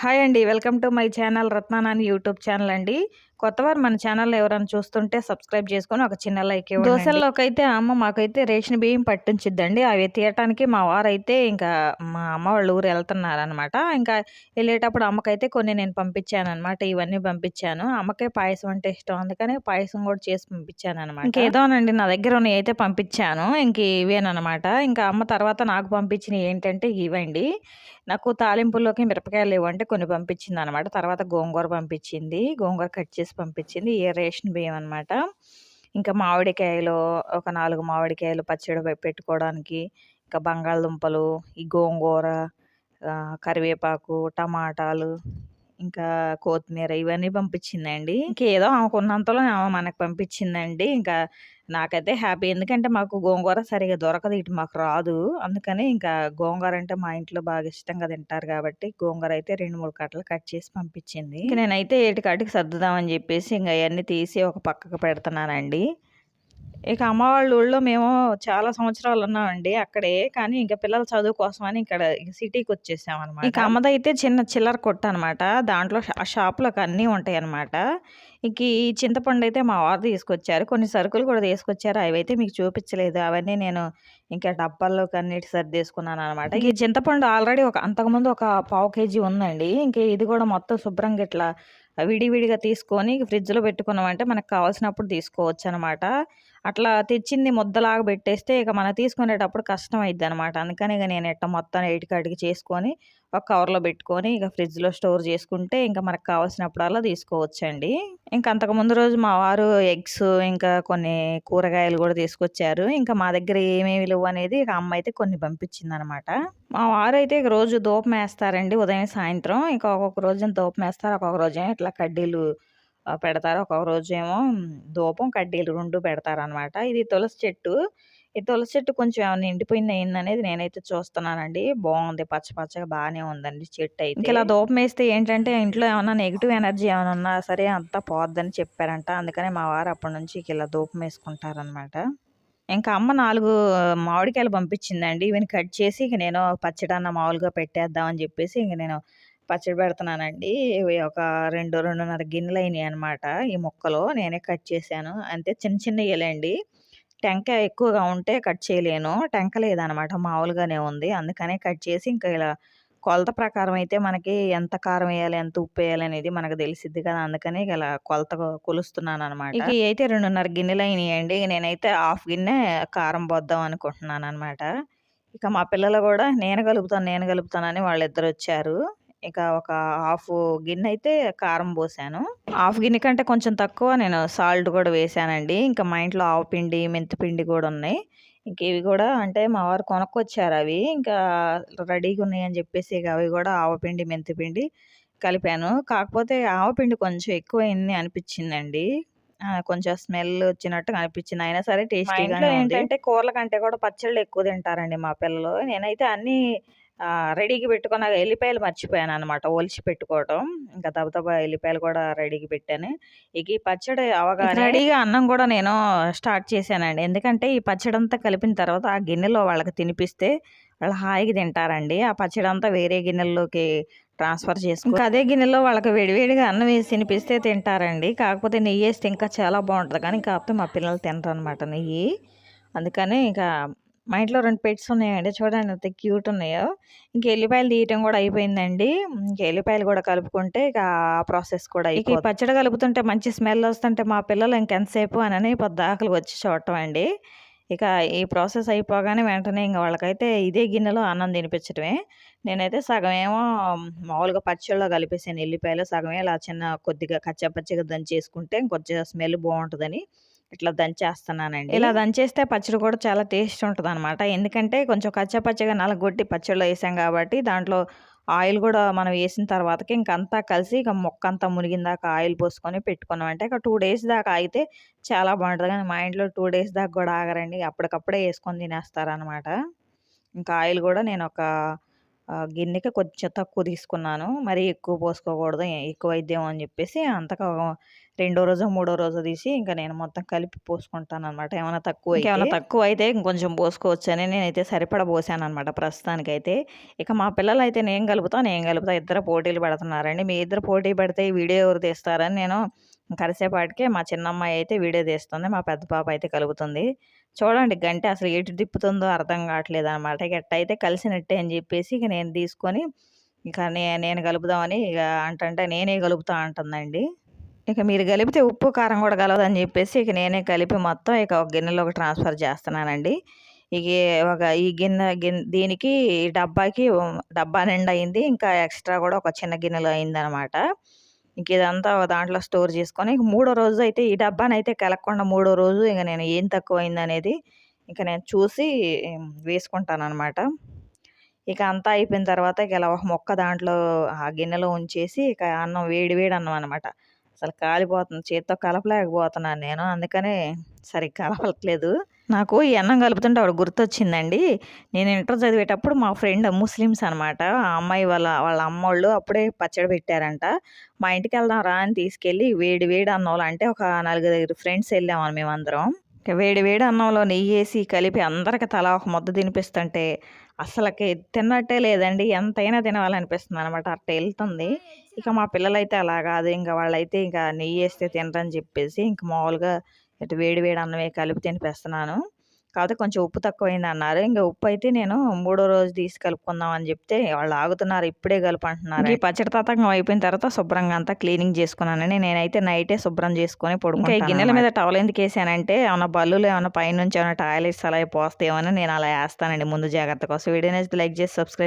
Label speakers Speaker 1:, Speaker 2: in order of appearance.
Speaker 1: Hi అండి. Welcome to my channel Ratnanani YouTube channel అండి. కొత్తవారు మన ఛానల్ ఎవరైనా చూస్తుంటే సబ్స్క్రైబ్ చేసుకొని ఒక చిన్న లైక్ దోశల్లోకి అయితే అమ్మ మాకైతే రేషన్ బియ్యం పట్టించిద్దండి. అవి తీయటానికి మా వారైతే ఇంకా మా అమ్మ వాళ్ళ ఊరు వెళ్తున్నారు అనమాట ఇంకా వెళ్ళేటప్పుడు అమ్మకైతే కొన్ని నేను పంపించాను అనమాట ఇవన్నీ పంపించాను. అమ్మకే పాయసం అంటే ఇష్టం. అందుకని పాయసం కూడా చేసి పంపించాను అనమాట ఇంకేదోనండి నా దగ్గర ఉన్నవి అయితే పంపించాను. ఇంక ఇవేనమాట ఇంకా అమ్మ తర్వాత నాకు పంపించినవి ఏంటంటే ఇవండి. నాకు తాలింపుల్లోకి మిరపకాయలు ఇవ్వంటే కొన్ని పంపించింది అనమాట తర్వాత గోంగూర పంపించింది. గోంగూర కట్ చేసి పంపించింది. ఏ రేషన్ బియ్యం అనమాట ఇంకా మామిడికాయలు ఒక నాలుగు మామిడికాయలు పచ్చడి పెట్టుకోవడానికి ఇంకా బంగాళదుంపలు ఈ గోంగూర కరివేపాకు టమాటాలు ఇంకా కొత్తిమీర ఇవన్నీ పంపించిందండి. ఇంకేదో ఆమెకున్నంతలో ఆమె మనకు పంపించిందండి. ఇంకా నాకైతే హ్యాపీ. ఎందుకంటే మాకు గోంగూర సరిగా దొరకదు. ఇటు మాకు రాదు. అందుకని ఇంకా గోంగూర అంటే మా ఇంట్లో బాగా ఇష్టంగా తింటారు కాబట్టి గోంగూర అయితే రెండు మూడు కట్టలు కట్ చేసి పంపించింది. నేనైతే ఏటికాటికి సర్దుదామని చెప్పేసి ఇంకా అవన్నీ తీసి ఒక పక్కకు పెడుతున్నానండి. ఇక అమ్మ వాళ్ళ ఊళ్ళో మేము చాలా సంవత్సరాలు ఉన్నామండి అక్కడే. కానీ ఇంకా పిల్లల చదువు కోసం అని ఇక్కడ సిటీకి వచ్చేసాం అనమాట ఇక అమ్మదైతే చిన్న చిల్లర కొట్టు అనమాట దాంట్లో ఆ షాప్లో అన్నీ ఉంటాయి అనమాట ఇంక ఈ చింతపండు అయితే మా వారు తీసుకొచ్చారు. కొన్ని సరుకులు కూడా తీసుకొచ్చారు. అవి అయితే మీకు చూపించలేదు. అవన్నీ నేను ఇంకా డబ్బాల్లోకి అన్నిటి సర్దేసుకున్నాను అనమాట ఈ చింతపండు ఆల్రెడీ ఒక అంతకుముందు ఒక పావు కేజీ ఉందండి. ఇంకా ఇది కూడా మొత్తం శుభ్రంగా ఇట్లా విడివిడిగా తీసుకొని ఫ్రిడ్జ్లో పెట్టుకున్నామంటే మనకు కావాల్సినప్పుడు తీసుకోవచ్చు అనమాట అట్లా తెచ్చింది ముద్దలాగా పెట్టేస్తే ఇక మనం తీసుకునేటప్పుడు కష్టం అయింది అనమాట అందుకని ఇక నేను ఎట్ట మొత్తం ఎయిటికాడికి చేసుకొని ఒక కవర్లో పెట్టుకొని ఇక ఫ్రిడ్జ్లో స్టోర్ చేసుకుంటే ఇంకా మనకు కావాల్సినప్పుడల్లా తీసుకోవచ్చండి. ఇంకా అంతకు ముందు రోజు మా వారు ఎగ్స్ ఇంకా కొన్ని కూరగాయలు కూడా తీసుకొచ్చారు. ఇంకా మా దగ్గర ఏమేమి లేవు అనేది ఇక అమ్మ అయితే కొన్ని పంపించింది అనమాట మా వారు అయితే ఇక రోజు దూపం వేస్తారండి ఉదయం సాయంత్రం. ఇంకా ఒక్కొక్క రోజు దూపం వేస్తారు ఒక్కొక్క రోజు ఇట్లా కడ్డీలు పెడతారు. ఒక్కొక్క రోజు ఏమో దూపం కడ్డీలు రెండు పెడతారనమాట. ఇది తులసి చెట్టు. ఈ తులసి చెట్టు కొంచెం ఏమైనా ఎండిపోయింది అయిందనేది నేనైతే చూస్తున్నానండి. బాగుంది. పచ్చ పచ్చగా బాగానే ఉందండి చెట్టు అయితే. ఇలా దూపం వేస్తే ఏంటంటే ఇంట్లో ఏమైనా నెగిటివ్ ఎనర్జీ ఏమైనా ఉన్నా సరే అంతా పోద్దని చెప్పారంట. అందుకనే మా వారు అప్పటి నుంచి ఇలా దూపం వేసుకుంటారనమాట. ఇంకా అమ్మ నాలుగు మామిడికాయలు పంపించిందండి. ఇవన్నీ కట్ చేసి ఇక నేను పచ్చడన్న మామూలుగా పెట్టేద్దామని చెప్పేసి ఇంక నేను పచ్చడి పెడుతున్నానండి. ఇవి ఒక రెండు రెండున్నర గిన్నెలు అయినాయి అనమాట ఈ ముక్కలు నేనే కట్ చేశాను. అంతే చిన్న చిన్న ఇయ్యలేండి. టెంకాయ ఎక్కువగా ఉంటే కట్ చేయలేను. టెంక లేదనమాట మామూలుగానే ఉంది. అందుకనే కట్ చేసి ఇంకా ఇలా కొలత ప్రకారం అయితే మనకి ఎంత కారం వేయాలి ఎంత ఉప్పు వేయాలి అనేది మనకు తెలిసిద్ది కదా. అందుకని ఇలా కొలత కొలుస్తున్నాను అనమాట ఇక అయితే రెండున్నర గిన్నెలు అయినాయండి. నేనైతే హాఫ్ గిన్నె కారం పోద్దాం అనుకుంటున్నాను అనమాట ఇక మా పిల్లలు కూడా నేను కలుపుతాను నేను కలుపుతానని వాళ్ళిద్దరు వచ్చారు ఇక ఒక హాఫ్ గిన్నె అయితే కారం పోసాను. హాఫ్ గిన్నె కంటే కొంచెం తక్కువ నేను సాల్ట్ కూడా వేసానండి. ఇంకా మా ఇంట్లో ఆవు పిండి మెంతిపిండి కూడా ఉన్నాయి. ఇంక ఇవి కూడా అంటే మా వారు కొనుక్కొచ్చారు అవి. ఇంకా రెడీగా ఉన్నాయి అని చెప్పేసి ఇక అవి కూడా ఆవపిండి మెంతిపిండి కలిపాను. కాకపోతే ఆవపిండి కొంచెం ఎక్కువైంది అనిపించిందండి. కొంచెం స్మెల్ వచ్చినట్టు అనిపించింది. అయినా సరే టేస్టీగా ఏంటంటే కూరల కంటే కూడా పచ్చళ్ళు ఎక్కువ తింటారండి మా పిల్లలు. నేనైతే అన్ని రెడీకి పెట్టుకున్న ఎల్లిపాయలు మర్చిపోయాను అనమాట ఒలిచి పెట్టుకోవటం. ఇంకా దబదబా ఎల్లిపాయలు కూడా రెడీకి పెట్టాను. ఇక ఈ పచ్చడి అవగానే రెడీగా అన్నం కూడా నేను స్టార్ట్ చేశానండి. ఎందుకంటే ఈ పచ్చడి అంతా కలిపిన తర్వాత ఆ గిన్నెలో వాళ్ళకి తినిపిస్తే వాళ్ళు హాయిగా తింటారండి. ఆ పచ్చడి అంతా వేరే గిన్నెల్లోకి ట్రాన్స్ఫర్ చేసుకుని అదే గిన్నెలో వాళ్ళకి వేడివేడిగా అన్నం వేసి తినిపిస్తే తింటారండి. కాకపోతే నెయ్యి వేస్తే ఇంకా చాలా బాగుంటుంది. కానీ కాకపోతే మా పిల్లలు తింటారు అనమాట నెయ్యి. అందుకని ఇంకా మా ఇంట్లో రెండు పెట్స్ ఉన్నాయండి. చూడండి అంత క్యూట్ ఉన్నాయో. ఇంక ఎల్లిపాయలు తీయటం కూడా అయిపోయిందండి. ఇంక ఎల్లిపాయలు కూడా కలుపుకుంటే ఇక ఆ ప్రాసెస్ కూడా ఇక ఈ పచ్చడి కలుపుతుంటే మంచి స్మెల్ వస్తుంటే మా పిల్లలు ఇంకెంతసేపు అని పొద్దాకలు వచ్చి చూడటం అండి. ఇక ఈ ప్రాసెస్ అయిపోగానే వెంటనే ఇంకా వాళ్ళకైతే ఇదే గిన్నెలో అన్నం తినిపించడమే నేనైతే సగం ఏమో మామూలుగా పచ్చళ్ళలో కలిపేసాను ఎల్లిపాయలు సగమే ఇలా చిన్న కొద్దిగా కచ్చపచ్చగా దంచేసుకుంటే ఇంకొంచెం స్మెల్ బాగుంటుందని. ఇట్లా దంచేస్తున్నానండి. ఇలా దంచేస్తే పచ్చడి కూడా చాలా టేస్ట్ ఉంటుంది అనమాట ఎందుకంటే కొంచెం కచ్చపచ్చగా నలగొట్టి పచ్చడిలో వేసాం కాబట్టి దాంట్లో ఆయిల్ కూడా మనం వేసిన తర్వాతకి ఇంకంతా కలిసి ఇక మొక్క అంతా మునిగిన దాకా ఆయిల్ పోసుకొని పెట్టుకున్నాం. అంటే ఇక టూ డేస్ దాకా ఆగితే చాలా బాగుంటుంది. కానీ మా ఇంట్లో టూ డేస్ దాకా కూడా ఆగరండి. అప్పటికప్పుడే వేసుకొని తినేస్తారనమాట ఇంకా ఆయిల్ కూడా నేను ఒక గిన్నెకి కొంచెం తక్కువ తీసుకున్నాను. మరీ ఎక్కువ పోసుకోకూడదు. ఎక్కువ అయిద్దేమో అని చెప్పేసి అంతగా రెండో రోజు మూడో రోజు తీసి ఇంకా నేను మొత్తం కలిపి పోసుకుంటాను అనమాట ఏమైనా తక్కువ ఏమైనా తక్కువ అయితే ఇంకొంచెం పోసుకోవచ్చు అని నేనైతే సరిపడ పోసాను అనమాట ప్రస్తుతానికైతే. ఇక మా పిల్లలు అయితే నేను కలుపుతా నేను కలుపుతా. ఇద్దరు పోటీలు పెడుతున్నారండి. మీ ఇద్దరు పోటీ పెడితే ఈ వీడియో ఎవరు తీస్తారని నేను కరిసేపాటికే మా చిన్నమ్మాయి అయితే వీడియో తీస్తుంది. మా పెద్ద పాప అయితే కలుపుతుంది. చూడండి గంట అసలు ఎటు తిప్పుతుందో అర్థం కావట్లేదు అనమాట ఇక ఎట్టయితే కలిసినట్టే అని చెప్పేసి ఇక నేను తీసుకొని ఇక నే నేను కలుపుదామని ఇక అంటంటే నేనే కలుపుతా అంటుందండి. ఇక మీరు కలిపితే ఉప్పు కారం కూడా కలవదని చెప్పేసి ఇక నేనే కలిపి మొత్తం ఇక ఒక గిన్నెలోకి ట్రాన్స్ఫర్ చేస్తున్నానండి. ఇక ఒక ఈ గిన్నె గిన్నె దీనికి డబ్బాకి డబ్బా నిండా అయింది ఇంకా ఎక్స్ట్రా కూడా ఒక చిన్న గిన్నెలో అయిందనమాట. ఇంక ఇదంతా ఒక దాంట్లో స్టోర్ చేసుకొని ఇంక మూడో రోజు అయితే ఈ డబ్బాని అయితే కలగకుండా మూడో రోజు ఇక నేను ఏం తక్కువ అయింది అనేది ఇక నేను చూసి వేసుకుంటాను అనమాట ఇక అంతా అయిపోయిన తర్వాత ఇక ఇలా ఒక మొక్క దాంట్లో ఆ గిన్నెలో ఉంచేసి ఇక అన్నం వేడి వేడి అన్నం అనమాట అసలు కాలిపోతుంది. చేతితో కలపలేకపోతున్నాను నేను. అందుకనే సరిగ్గా కలపట్లేదు. నాకు ఈ అన్నం కలుపుతుంటే ఆవిడ గుర్తొచ్చిందండి. నేను ఇంటర్ చదివేటప్పుడు మా ఫ్రెండ్ ముస్లిమ్స్ అనమాట ఆ అమ్మాయి వాళ్ళ వాళ్ళ అమ్మోళ్ళు అప్పుడే పచ్చడి పెట్టారంట. మా ఇంటికి వెళ్దాం రా అని తీసుకెళ్ళి వేడి వేడి అన్నోళ్ళు అంటే ఒక నలుగురు ఫ్రెండ్స్ వెళ్ళామని మేమందరం. వేడి వేడి అన్నంలో నెయ్యి వేసి కలిపి అందరికి తలా ఒక ముద్ద తినిపిస్తుంటే అసలుకి తిన్నట్టే లేదండి. ఎంతైనా తినాలనిపిస్తుంది అనమాట అట్ట వెళ్తుంది. ఇక మా పిల్లలైతే అలా కాదు. ఇంకా వాళ్ళైతే ఇంకా నెయ్యి వేస్తే తినరని చెప్పేసి ఇంక మామూలుగా ఇటు వేడి వేడి అన్నమే కలిపి తినిపిస్తున్నాను. కాకపోతే కొంచెం ఉప్పు తక్కువైంది అన్నారు ఇంకా ఉప్పు అయితే నేను మూడో రోజు తీసి కలుపుకుందాం అని చెప్తే వాళ్ళు ఆగుతున్నారు ఇప్పుడే కలుపు అంటున్నారు ఈ పచ్చడి తతంగం అయిపోయిన తర్వాత శుభ్రంగా అంతా క్లీనింగ్ చేసుకున్నానని నేనైతే నైటే శుభ్రం చేసుకొని పడుకుంటా గిన్నెల మీద టవల్ ఎందుకు వేసానంటే ఏమైనా బల్లులు ఏమైనా పైనుంచి ఏమైనా టాయిలెట్స్ అలా అని నేను అలా వేస్తానండి. ముందు జాగ్రత్త కోసం వీడియో లైక్ చేసి సబ్స్క్రైబ్